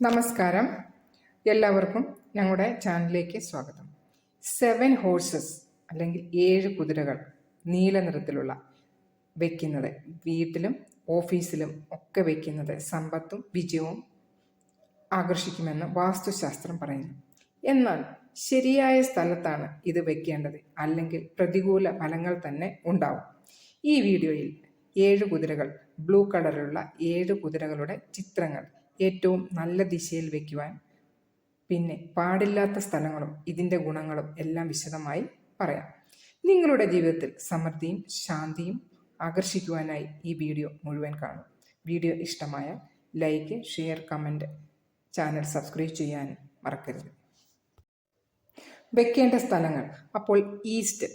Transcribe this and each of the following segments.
നമസ്കാരം. എല്ലാവർക്കും ഞങ്ങളുടെ ചാനലിലേക്ക് സ്വാഗതം. സെവൻ ഹോഴ്സസ് അല്ലെങ്കിൽ ഏഴ് കുതിരകൾ നീല നിറത്തിലുള്ള വയ്ക്കുന്നത് വീട്ടിലും ഓഫീസിലും ഒക്കെ വയ്ക്കുന്നത് സമ്പത്തും വിജയവും ആകർഷിക്കുമെന്ന് വാസ്തുശാസ്ത്രം പറയുന്നു. എന്നാൽ ശരിയായ സ്ഥലത്താണ് ഇത് വയ്ക്കേണ്ടത് അല്ലെങ്കിൽ പ്രതികൂല ഫലങ്ങൾ തന്നെ ഉണ്ടാവും. ഈ വീഡിയോയിൽ ഏഴ് കുതിരകൾ ബ്ലൂ കളറിലുള്ള ഏഴ് കുതിരകളുടെ ചിത്രങ്ങൾ ഏറ്റവും നല്ല ദിശയിൽ വയ്ക്കുവാൻ പിന്നെ പാടില്ലാത്ത സ്ഥലങ്ങളും ഇതിന്റെ ഗുണങ്ങളും എല്ലാം വിശദമായി പറയാം. നിങ്ങളുടെ ജീവിതത്തിൽ സമൃദ്ധിയും ശാന്തിയും ആകർഷിക്കുവാനായി ഈ വീഡിയോ മുഴുവൻ കാണും. വീഡിയോ ഇഷ്ടമായ like share comment channel subscribe ചെയ്യാൻ മറക്കരുത്. വെക്കേണ്ട സ്ഥലങ്ങൾ. അപ്പോൾ ഈസ്റ്റ്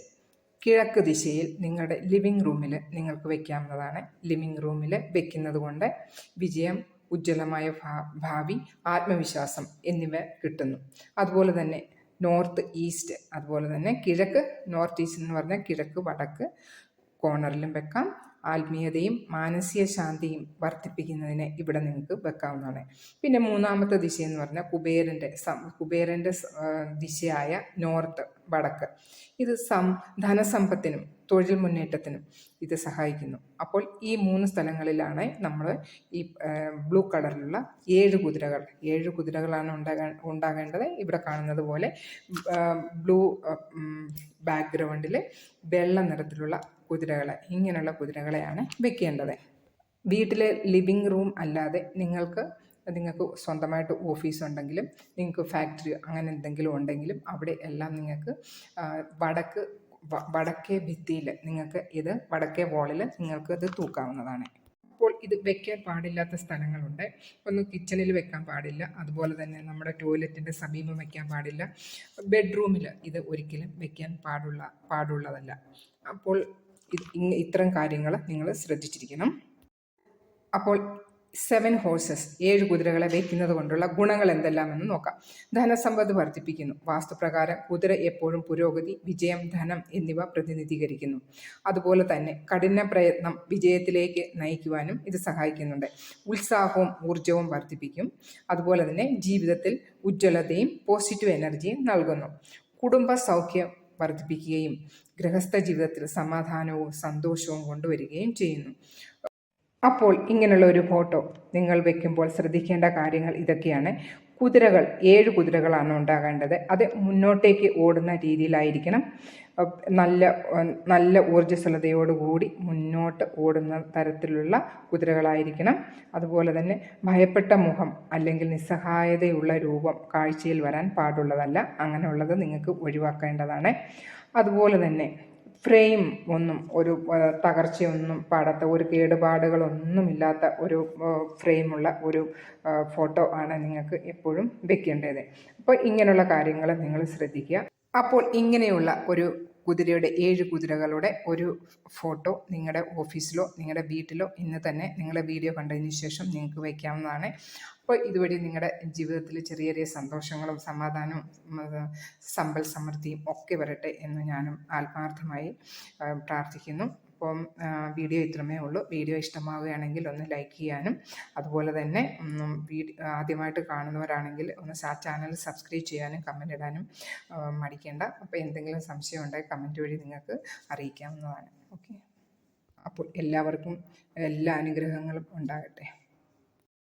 കിഴക്ക് ദിശയിൽ നിങ്ങളുടെ ലിവിംഗ് റൂമിൽ നിങ്ങൾക്ക് വെക്കാവുന്നതാണ്. ലിവിംഗ് റൂമിൽ വെക്കുന്നത് കൊണ്ട് വിജയം ഉജ്ജ്വലമായ ഭാവി ആത്മവിശ്വാസം എന്നിവ കിട്ടുന്നു. അതുപോലെ തന്നെ നോർത്ത് ഈസ്റ്റ് അതുപോലെ തന്നെ കിഴക്ക് നോർത്ത് ഈസ്റ്റ് എന്ന് പറഞ്ഞാൽ കിഴക്ക് വടക്ക് കോർണറിലും വെക്കാം. ആത്മീയതയും മാനസിക ശാന്തിയും വർദ്ധിപ്പിക്കുന്നതിന് ഇവിടെ നിങ്ങൾക്ക് വെക്കാവുന്നതാണ്. പിന്നെ മൂന്നാമത്തെ ദിശ എന്ന് പറഞ്ഞാൽ കുബേരന്റെ കുബേരന്റെ ദിശയായ നോർത്ത് വടക്ക്. ഇത് സം ധനസമ്പത്തിനും തൊഴിൽ മുന്നേറ്റത്തിനും ഇത് സഹായിക്കുന്നു. അപ്പോൾ ഈ മൂന്ന് സ്ഥലങ്ങളിലാണ് നമ്മൾ ഈ ബ്ലൂ കളറിലുള്ള ഏഴ് കുതിരകൾ ഏഴ് കുതിരകളാണ് ഉണ്ടാകാൻ ഉണ്ടാകേണ്ടത്. ഇവിടെ കാണുന്നത് പോലെ ബ്ലൂ ബാക്ക്ഗ്രൗണ്ടിൽ വെള്ള നിറത്തിലുള്ള കുതിരകളെ ഇങ്ങനെയുള്ള കുതിരകളെയാണ് വെക്കേണ്ടത്. വീട്ടിലെ ലിവിങ് റൂം അല്ലാതെ നിങ്ങൾക്ക് നിങ്ങൾക്ക് സ്വന്തമായിട്ട് ഓഫീസ് ഉണ്ടെങ്കിലും നിങ്ങൾക്ക് ഫാക്ടറി അങ്ങനെ എന്തെങ്കിലും ഉണ്ടെങ്കിലും അവിടെ എല്ലാം നിങ്ങൾക്ക് വടക്ക് വടക്കേ ഭിത്തിയിൽ നിങ്ങൾക്ക് ഇത് വടക്കേ വോളിൽ നിങ്ങൾക്ക് ഇത് തൂക്കാവുന്നതാണ്. അപ്പോൾ ഇത് വെക്കാൻ പാടില്ലാത്ത സ്ഥലങ്ങളുണ്ട്. ഒന്ന് കിച്ചണിൽ വെക്കാൻ പാടില്ല. അതുപോലെ തന്നെ നമ്മുടെ ടോയ്ലറ്റിന്റെ സമീപം വെക്കാൻ പാടില്ല. ബെഡ്റൂമിൽ ഇത് ഒരിക്കലും വെക്കാൻ പാടുള്ള പാടുള്ളതല്ല. അപ്പോൾ ഇത്തരം കാര്യങ്ങൾ നിങ്ങൾ ശ്രദ്ധിച്ചിരിക്കണം. അപ്പോൾ സെവൻ ഹോഴ്സസ് ഏഴ് കുതിരകളെ വയ്ക്കുന്നത് കൊണ്ടുള്ള ഗുണങ്ങൾ എന്തെല്ലാമെന്ന് നോക്കാം. ധനസമ്പത്ത് വർദ്ധിപ്പിക്കുന്നു. വാസ്തുപ്രകാരം കുതിര എപ്പോഴും പുരോഗതി വിജയം ധനം എന്നിവ പ്രതിനിധീകരിക്കുന്നു. അതുപോലെ തന്നെ കഠിന പ്രയത്നം വിജയത്തിലേക്ക് നയിക്കുവാനും ഇത് സഹായിക്കുന്നുണ്ട്. ഉത്സാഹവും ഊർജവും വർദ്ധിപ്പിക്കും. അതുപോലെ തന്നെ ജീവിതത്തിൽ ഉജ്ജ്വലതയും പോസിറ്റീവ് എനർജിയും നൽകുന്നു. കുടുംബ സൗഖ്യം വർദ്ധിപ്പിക്കുകയും ഗൃഹസ്ഥ ജീവിതത്തിൽ സമാധാനവും സന്തോഷവും കൊണ്ടുവരികയും ചെയ്യുന്നു. അപ്പോൾ ഇങ്ങനെയുള്ള ഒരു ഫോട്ടോ നിങ്ങൾ വെക്കുമ്പോൾ ശ്രദ്ധിക്കേണ്ട കാര്യങ്ങൾ ഇതൊക്കെയാണ്. കുതിരകൾ ഏഴ് കുതിരകളാണ് ഉണ്ടാകേണ്ടത്. അത് മുന്നോട്ടേക്ക് ഓടുന്ന രീതിയിലായിരിക്കണം. നല്ല നല്ല ഊർജസ്വലതയോടുകൂടി മുന്നോട്ട് ഓടുന്ന തരത്തിലുള്ള കുതിരകളായിരിക്കണം. അതുപോലെ തന്നെ ഭയപ്പെട്ട മുഖം അല്ലെങ്കിൽ നിസ്സഹായതയുള്ള രൂപം കാഴ്ചയിൽ വരാൻ പാടുള്ളതല്ല. അങ്ങനെയുള്ളത് നിങ്ങൾക്ക് ഒഴിവാക്കേണ്ടതാണ്. അതുപോലെ തന്നെ ഫ്രെയിം ഒന്നും ഒരു തകർച്ചയൊന്നും പാടാത്ത ഒരു കേടുപാടുകളൊന്നുമില്ലാത്ത ഒരു ഫ്രെയിമുള്ള ഒരു ഫോട്ടോ ആണ് നിങ്ങൾക്ക് എപ്പോഴും വെക്കേണ്ടത്. അപ്പോൾ ഇങ്ങനെയുള്ള കാര്യങ്ങൾ നിങ്ങൾ ശ്രദ്ധിക്കുക. അപ്പോൾ ഇങ്ങനെയുള്ള ഒരു കുതിരയുടെ ഏഴ് കുതിരകളുടെ ഒരു ഫോട്ടോ നിങ്ങളുടെ ഓഫീസിലോ നിങ്ങളുടെ വീട്ടിലോ ഇന്ന് തന്നെ നിങ്ങളുടെ വീഡിയോ കണ്ടതിന് ശേഷം നിങ്ങൾക്ക് വയ്ക്കാവുന്നതാണ് അപ്പോൾ ഇതുവഴി നിങ്ങളുടെ ജീവിതത്തിൽ ചെറിയ ചെറിയ സന്തോഷങ്ങളും സമാധാനവും സമ്പൽ സമൃദ്ധിയും ഒക്കെ വരട്ടെ എന്ന് ഞാനും ആത്മാർത്ഥമായി പ്രാർത്ഥിക്കുന്നു. അപ്പം വീഡിയോ ഇത്രമേ ഉള്ളൂ. വീഡിയോ ഇഷ്ടമാവുകയാണെങ്കിൽ ഒന്ന് ലൈക്ക് ചെയ്യാനും അതുപോലെ തന്നെ ആദ്യമായിട്ട് കാണുന്നവരാണെങ്കിൽ ഒന്ന് ആ ചാനൽ സബ്സ്ക്രൈബ് ചെയ്യാനും കമന്റ് ഇടാനും മടിക്കേണ്ട. അപ്പോൾ എന്തെങ്കിലും സംശയം ഉണ്ടെങ്കിൽ കമന്റ് വഴി നിങ്ങൾക്ക് അറിയിക്കാവുന്നതാണ്. ഓക്കെ. അപ്പോൾ എല്ലാവർക്കും എല്ലാ അനുഗ്രഹങ്ങളും ഉണ്ടാകട്ടെ.